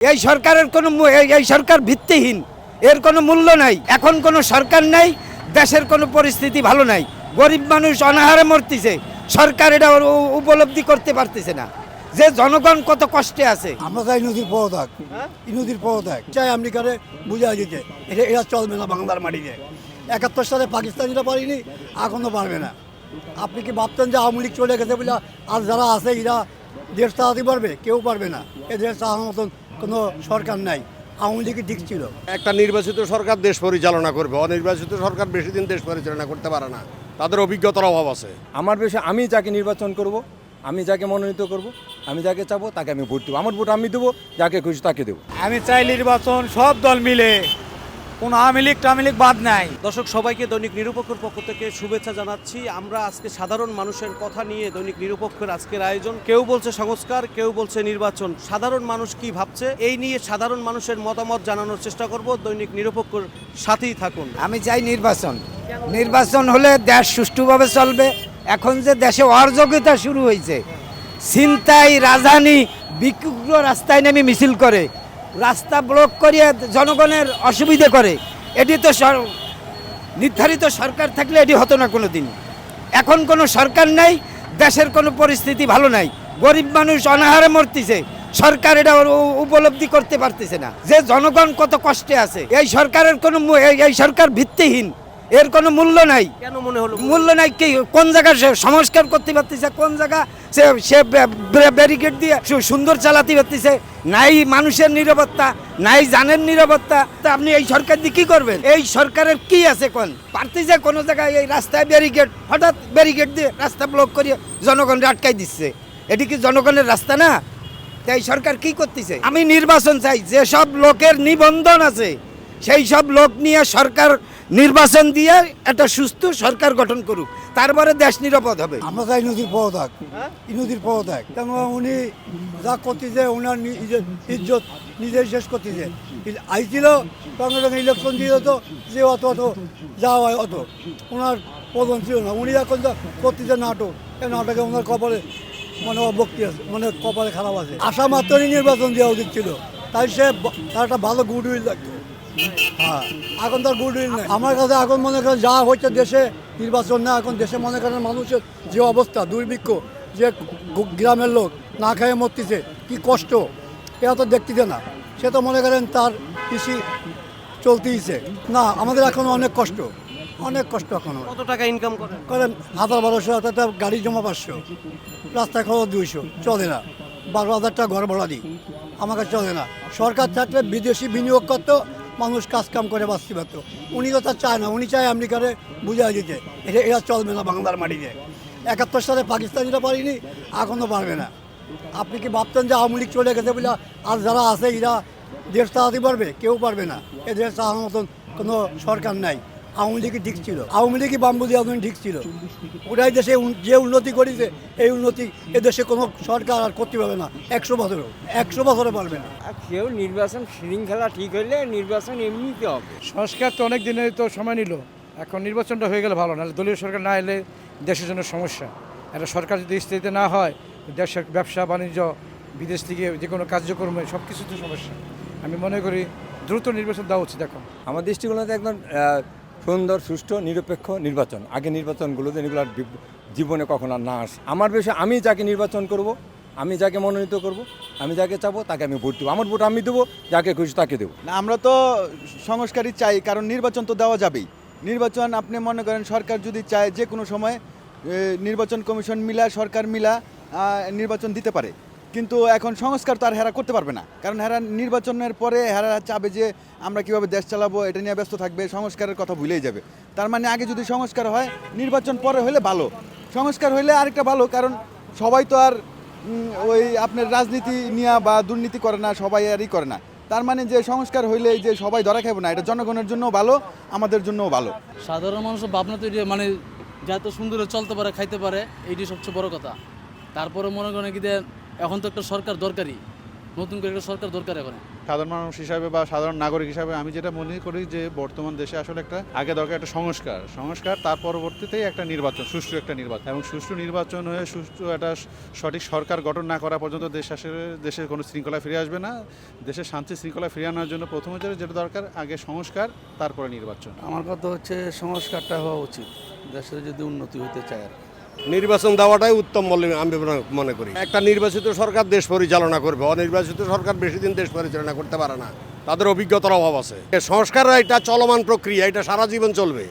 এই সরকারের কোনো এই- সরকার ভিত্তিহীন। এর কোনো মূল্য নাই। এখন কোনো সরকার নাই, দেশের কোনো পরিস্থিতি ভালো নাই। গরিব মানুষ অনাহারে মরতেছে। সরকার এটা উপলব্ধি করতে পারতেছে না। যে জনগণ কত কষ্টে আছে। আমরা চাই নদীর পদত্যাগ এই নদীর পদত্যাগ চাই আমেরিকারে বুঝাই দিতে। এটা এরা চলবে না বাংলার মাটিতে। একাত্তর সালে পাকিস্তানিরা পারিনি এখনও পারবে না। আপনি কি ভাবতেন যে আওয়ামী লীগ চলে গেছে বলে আর যারা আছে এরা দেশ চালাতে পারবে? কেউ পারবে না। এ দেশ চালানোর মতন কোনো সরকার নাই আওয়ামী লীগের দিক ছিল। একটা নির্বাচিত সরকার দেশ পরিচালনা করবে অনির্বাচিত সরকার বেশি দিন দেশ পরিচালনা করতে পারে না। তাদের অভিজ্ঞতার অভাব আছে। আমার বেশি আমি যাকে নির্বাচন করব আমি যাকে মনোনীত করব আমি যাকে চাবো তাকে আমি ভোট দেবো। আমার ভোট আমি দেবো যাকে খুশি তাকে দেবো। আমি চাই নির্বাচন সব দল মিলে কোন আওয়ামী লীগ টাওয়ামী লীগ বাদ নাই। দর্শক সবাইকে দৈনিক নিরপেক্ষর পক্ষ থেকে শুভেচ্ছা জানাচ্ছি। আমরা আজকে সাধারণ মানুষের কথা নিয়ে দৈনিক নিরপেক্ষের আজকের আয়োজন। কেউ বলছে সংস্কার কেউ বলছে নির্বাচন। সাধারণ মানুষ কি ভাবছে? এই নিয়ে সাধারণ মানুষের মতামত জানানোর চেষ্টা করব। দৈনিক নিরপেক্ষর সাথেই থাকুন। আমি চাই নির্বাচন। নির্বাচন হলে দেশ সুষ্ঠুভাবে চলবে। এখন যে দেশে অযোগ্যতা শুরু হয়েছে ছিনতাই রাজধানী বিক্ষুব্ধ রাস্তায় নেমে মিছিল করে। রাস্তা ব্লক করিয়ে জনগণের অসুবিধে করে। এটি তো নির্ধারিত সরকার থাকলে এটি হতো না কোনো দিন এখন কোনো সরকার নাই, দেশের কোনো পরিস্থিতি ভালো নাই। গরিব মানুষ অনাহারে মরতেছে। সরকার এটা উপলব্ধি করতে পারতেছে না। যে জনগণ কত কষ্টে আছে, এই সরকারের কোনো এই সরকার ভিত্তিহীন। এর কোনো মূল্য নাই। কেন মনে হলো মূল্য নাই কি? কোন জায়গা সে সংস্কার করতে পারতেছে? কোন জায়গা সে সে ব্যারিকেড দিয়ে সুন্দর চালাতে পারতেছে? নাই মানুষের নিরাপত্তা নাই জানের নিরাপত্তা। তা আপনি এই সরকার দিয়ে কি করবেন? এই সরকারের কি আছে কোন? পারতেছে কোন জায়গায় এই রাস্তায় ব্যারিকেড হঠাৎ ব্যারিকেড দিয়ে রাস্তা ব্লক করিয়ে জনগণকে আটকাই দিচ্ছে। এটি কি জনগণের রাস্তা না? তাই সরকার কি করতেছে? আমি নির্বাচন চাই যেসব লোকের নিবন্ধন আছে সেই সব লোক নিয়ে সরকার নির্বাচন দিয়ে একটা সুস্থ সরকার গঠন করুক, তারপরে দেশ নিরাপদ হবে। আমরা চাই নদীর পদত্যাগ নদীর পদত্যাগ কেন উনি যা করতেছে ওনার নিজের ইজ্জত নিজেই শেষ করতেছে আইছিল, সঙ্গে ইলেকশন দিয়ে তো, যে অত অত যা হয় অত। ওনার প্রধান ছিল না। উনি এখন যা করতেছে নাটক, এই নাটকে ওনার কপালে মানে অভক্তি আছে মানে কপালে খারাপ আছে। আশা মাত্রই নির্বাচন দেওয়া উচিত ছিল। তাই সে তার একটা ভালো গুড উইল লাগতো। হ্যাঁ। এখন তার গুড উইল নেই। আমার কাছে এখন মনে করেন যা হচ্ছে দেশে নির্বাচন না এখন দেশে মনে করেন মানুষের যে অবস্থা দুর্ভিক্ষ যে গ্রামের লোক না খেয়ে মরতেছে কি কষ্ট। এরা তো দেখতেছে না। সে তো মনে করেন তার কৃষি চলতেইছে। না আমাদের এখন অনেক কষ্ট। অনেক কষ্ট এখনও। কত টাকা ইনকাম করেন করেন হাজার বারোশো একটা গাড়ি জমা পাঁচশো। রাস্তায় খরচ দুইশো। চলে না। বারো হাজার টাকা ঘর ভাড়া দিই। আমাকে চলে না। সরকার থাকলে বিদেশি বিনিয়োগ করতো মানুষ কাজ কাম করে বাঁচতে পারত। উনি তা চায় না, উনি চায় আমেরিকারে বুঝাই দিতে। এটা, এরা চলবে না বাংলার মাটিতে। একাত্তর সালে পাকিস্তানিরা পারিনি এখনও পারবে না। আপনি কি ভাবতেন যে আওয়ামী লীগ চলে গেছে বলে আর যারা আছে, এরা দেশ চালাতে পারবে? কেউ পারবে না। এ দেশ চালানোর মতন কোনো সরকার নাই। আওয়ামী লীগই ঠিক ছিল। আওয়ামী লীগই বাম্বু দিয়ে ঠিক ছিল। ওটাই দেশে যে উন্নতি করেছে এই উন্নতি এ দেশে কোনো সরকার আর করতে পারবে না। একশো বছরও একশো বছরে পারবে না। আর কেউ নির্বাচন শৃঙ্খলা ঠিক হইলে নির্বাচন এমনিতে হবে। সংস্কার তো অনেক দিনের তো সময় নিল। এখন নির্বাচনটা হয়ে গেলে ভালো নাহলে দলীয় সরকার না এলে দেশের জন্য সমস্যা। একটা সরকার যদি স্থিতিতে না হয় দেশের ব্যবসা বাণিজ্য বিদেশ থেকে যে কোনো কার্যক্রমে সব কিছুতে সমস্যা। আমি মনে করি দ্রুত নির্বাচন দেওয়া উচিত এখন। আমার দৃষ্টিকোণতে একদম সুন্দর, সুষ্ঠু, নিরপেক্ষ নির্বাচন। আগে নির্বাচনগুলোতে এগুলো জীবনে কখনো আর না আস আমার বিষয়ে, আমি যাকে নির্বাচন করব, আমি যাকে মনোনীত করব, আমি যাকে চাবো, তাকে আমি ভোট দেবো। আমার ভোট আমি দেবো, যাকে খুশি তাকে দেবো। না, আমরা তো সংস্কারই চাই, কারণ নির্বাচন তো দেওয়া যাবেই। নির্বাচন আপনি মনে করেন সরকার যদি চায়, যে কোনো সময় নির্বাচন কমিশন মিলা, সরকার মিলা নির্বাচন দিতে পারে। কিন্তু এখন সংস্কার তো আর হেরা করতে পারবে না। কারণ হেরা নির্বাচনের পরে হেরা চাবে যে আমরা কীভাবে দেশ চালাবো, এটা নিয়ে ব্যস্ত থাকবে, সংস্কারের কথা ভুলেই যাবে। তার মানে আগে যদি সংস্কার হয়, নির্বাচন পরে হলে ভালো। সংস্কার হইলে আরেকটা ভালো, কারণ সবাই তো আর ওই আপনার রাজনীতি নিয়ে বা দুর্নীতি করে না, সবাই আরই করে না। তার মানে যে সংস্কার হইলে যে সবাই ধরা খাবে না, এটা জনগণের জন্য ভালো, আমাদের জন্যও ভালো। সাধারণ মানুষের ভাবনা তো মানে যাতে সুন্দর চলতে পারে, খাইতে পারে এইটি সবচেয়ে বড় কথা। তারপরে মনে করেন কি যে এখন তো একটা সরকার দরকারই। নতুন করে একটা সরকার দরকার এখন। সাধারণ মানুষ হিসাবে বা সাধারণ নাগরিক হিসাবে আমি যেটা মনে করি যে বর্তমান দেশে আসলে একটা আগে দরকার একটা সংস্কার। সংস্কার তার পরবর্তীতেই একটা নির্বাচন সুষ্ঠু একটা নির্বাচন। এবং সুষ্ঠু নির্বাচন হয়ে সুষ্ঠু একটা সঠিক সরকার গঠন না করা পর্যন্ত দেশ আসলে দেশের কোনো শৃঙ্খলা ফিরে আসবে না। দেশের শান্তি শৃঙ্খলা ফিরে আনার জন্য প্রথমে যেটা যেটা দরকার আগে সংস্কার তারপরে নির্বাচন। আমার কথা হচ্ছে সংস্কারটা হওয়া উচিত। দেশের যদি উন্নতি হতে চায় আর কি। নির্বাচন দেওয়াটাই উত্তম বলে আমি মনে করি। একটা নির্বাচিত সরকার দেশ পরিচালনা করবে। অনির্বাচিত সরকার বেশি দিন দেশ পরিচালনা করতে পারে না। তাদের অভিজ্ঞতার অভাব আছে। সংস্কার এটা চলমান প্রক্রিয়া, এটা সারা জীবন চলবে।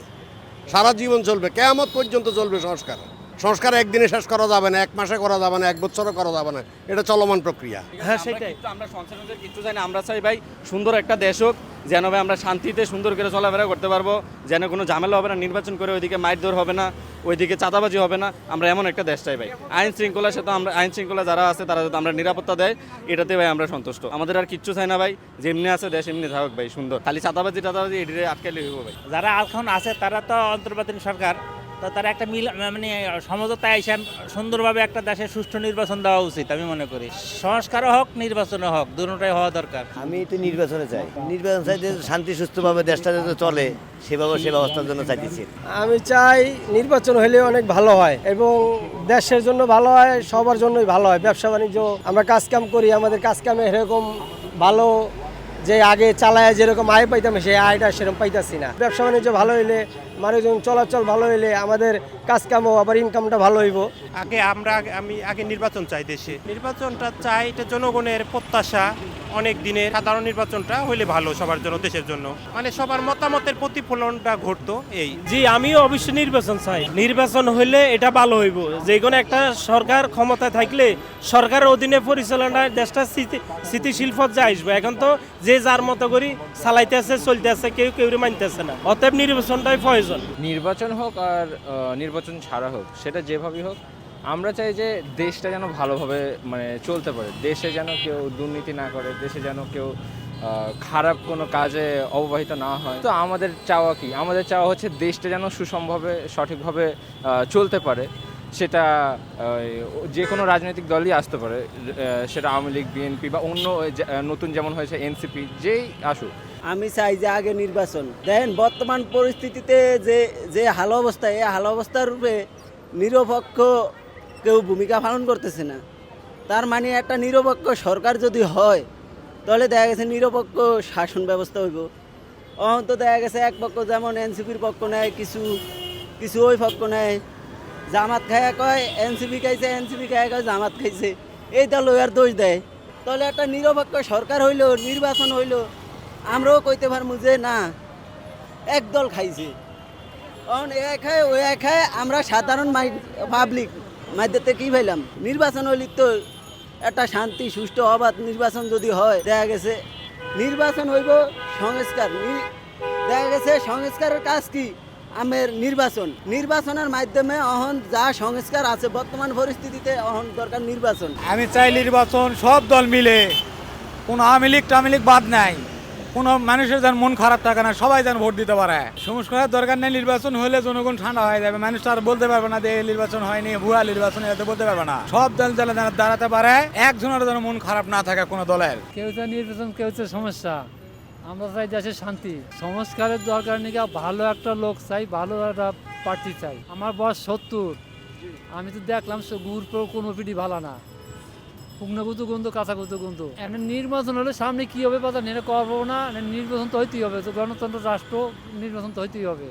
সারা জীবন চলবে। কেয়ামত পর্যন্ত চলবে সংস্কার। সংস্কার একদিনে শেষ করা যাবে না এক মাসে করা যাবে না এক বছরে করা যাবে না। এটা চলমান প্রক্রিয়া। হ্যাঁ সেটাই। আমরা সংসারের কিছু চাই না আমরা চাই ভাই সুন্দর একটা দেশ হোক যেন ভাই আমরা শান্তিতে সুন্দর করে চলাফেরা করতে পারব যেন কোনো ঝামেলা হবে না নির্বাচন করে ওইদিকে মারধর হবে না ওইদিকে চাঁদাবাজি হবে না আমরা এমন একটা দেশ চাই ভাই। আইন শৃঙ্খলার সাথে আমরা আইন শৃঙ্খলা যারা আছে তারা যদি আমরা নিরাপত্তা দেয় এটাতে ভাই আমরা সন্তুষ্ট। আমাদের আর কিচ্ছু চাই না ভাই যেমনি আছে দেশ এমনি থাকুক ভাই সুন্দর। খালি চাঁদাবাজি টাদাবাজি এটিতে আটকালে হইব ভাই। যারা এখন আছে তারা তো অন্তর্বর্তী সরকার। তো তারা একটা মিল মানে সমঝোতা এসে সুন্দরভাবে একটা দেশের সুষ্ঠু নির্বাচন দেওয়া উচিত আমি মনে করি। সংস্কারও হোক নির্বাচনও হোক দুটোটাই হওয়া দরকার। আমি তো নির্বাচনে চাই। নির্বাচন চাই যে শান্তি সুস্থভাবে দেশটা যাতে চলে সেভাবে সে ব্যবস্থার জন্য চাইতেছি। আমি চাই নির্বাচন হলে অনেক ভালো হয় এবং দেশের জন্য ভালো হয় সবার জন্যই ভালো হয়। ব্যবসা বাণিজ্য আমরা কাজ কাম করি আমাদের কাজ কামে এরকম ভালো যে আগে চালায় যেরকম আয় পাইতাম, সেই আয়টা সেরকম পাইতাছি না। ব্যবসা বাণিজ্য ভালো হইলে, মানুষজন চলাচল ভালো হইলে, আমাদের কাজ কামও আবার ইনকামটা ভালো হইব। আগে আমরা আমি আগে নির্বাচন চাই দেশে। নির্বাচনটা চাই এটা জনগণের প্রত্যাশা। অনেক দিনের সাধারণ নির্বাচনটা হইলে ভালো সবার জন্য দেশের জন্য। মানে সবার মতামতের প্রতিফলনটা ঘটতো এই। জি আমিও অবশ্যই নির্বাচন চাই। নির্বাচন হইলে এটা ভালো হইব। যে কোনো একটা সরকার ক্ষমতায় থাকলে সরকারের অধীনে পরিচালনায় দেশটা স্থিতি- স্থিতিশীল পর্যায়ে আসবে। এখন তো যে যার মতো করি চালাইতেছে চলতেছে কেউ কেউ মানতেছে না। অতএব নির্বাচনটাই প্রয়োজন। নির্বাচন হোক আর নির্বাচন ছাড়া হোক সেটা যেভাবেই হোক আমরা চাই যে দেশটা যেন ভালোভাবে মানে চলতে পারে। দেশে যেন কেউ দুর্নীতি না করে, দেশে যেন কেউ খারাপ কোনো কাজে অববাহিত না হয়। তো আমাদের চাওয়া কি? আমাদের চাওয়া হচ্ছে দেশটা যেন সুষমভাবে সঠিকভাবে চলতে পারে। সেটা যে কোনো রাজনৈতিক দলই আসতে পারে। সেটা আওয়ামী লীগ, বিএনপি বা অন্য নতুন যেমন হয়েছে এনসিপি, যেই আসুক। আমি চাই যে আগে নির্বাচন। দেখেন, বর্তমান পরিস্থিতিতে যে যে হাল অবস্থা, এই হাল অবস্থার রূপে নিরপেক্ষ কেউ ভূমিকা পালন করতেছে না। তার মানে একটা নিরপেক্ষ সরকার যদি হয়, তাহলে দেখা গেছে নিরপেক্ষ শাসন ব্যবস্থা হইব। অহন তো দেখা গেছে এক পক্ষ যেমন এনসিপির পক্ষ নেয়, কিছু কিছু ওই পক্ষ নেয়। জামাত খায়া কয়, এনসিপি খাইছে, এনসিপি খায়া কয়, জামাত খাইছে। এই দল আর দোষ দেয়। তাহলে একটা নিরপেক্ষ সরকার হইল, নির্বাচন হইল, আমরাও কইতে পারব যে না এক দল খাইছে। অন এ খায় ওই খায় আমরা সাধারণ পাবলিক মাধ্যমে কি পাইলাম নির্বাচন হইলে তো একটা শান্তি, সুষ্ঠু অবাধ নির্বাচন যদি হয়, দেখা গেছে নির্বাচন হইব সংস্কার। দেখা গেছে সংস্কারের কাজ কি? আমের নির্বাচন। নির্বাচনের মাধ্যমে অহন যা সংস্কার আছে, বর্তমান পরিস্থিতিতে অহন দরকার নির্বাচন। আমি চাই নির্বাচন সব দল মিলে। কোনো আওয়ামী লীগ টামি লীগ বাদ নাই। কোনো মানুষের যেন মন খারাপ থাকে না, সবাই যেন ভোট দিতে পারে। সংস্কারের দরকার নেই, নির্বাচন হলে জনগণ ঠান্ডা হয়ে যাবে। মানুষ আর বলতে পারবে না যে নির্বাচন হয়নি, ভুয়া নির্বাচন এত বলতে পারবে না। সব দল যেন দাঁড়াতে পারে, একজনের যেন মন খারাপ না থাকে কোনো দলের। কেউ তো নির্বাচন, কেউ তো সমস্যা, আমরা চাই দেশের শান্তি। সংস্কারের দরকার নেই ভালো একটা লোক চাই, ভালো একটা প্রার্থী চাই। আমার বয়স সত্তর। আমি তো দেখলাম সে গুড় কোনো পিঠি ভালো না। শুকনো গুঁতো গন্ধ কাঁচাগুতো গন্ধ। এখন নির্বাচন হলে সামনে কি হবে পাতা নিয়ে করব না নির্বাচন তো হইতেই হবে। তো গণতন্ত্র, রাষ্ট্র নির্বাচন তো হইতেই হবে।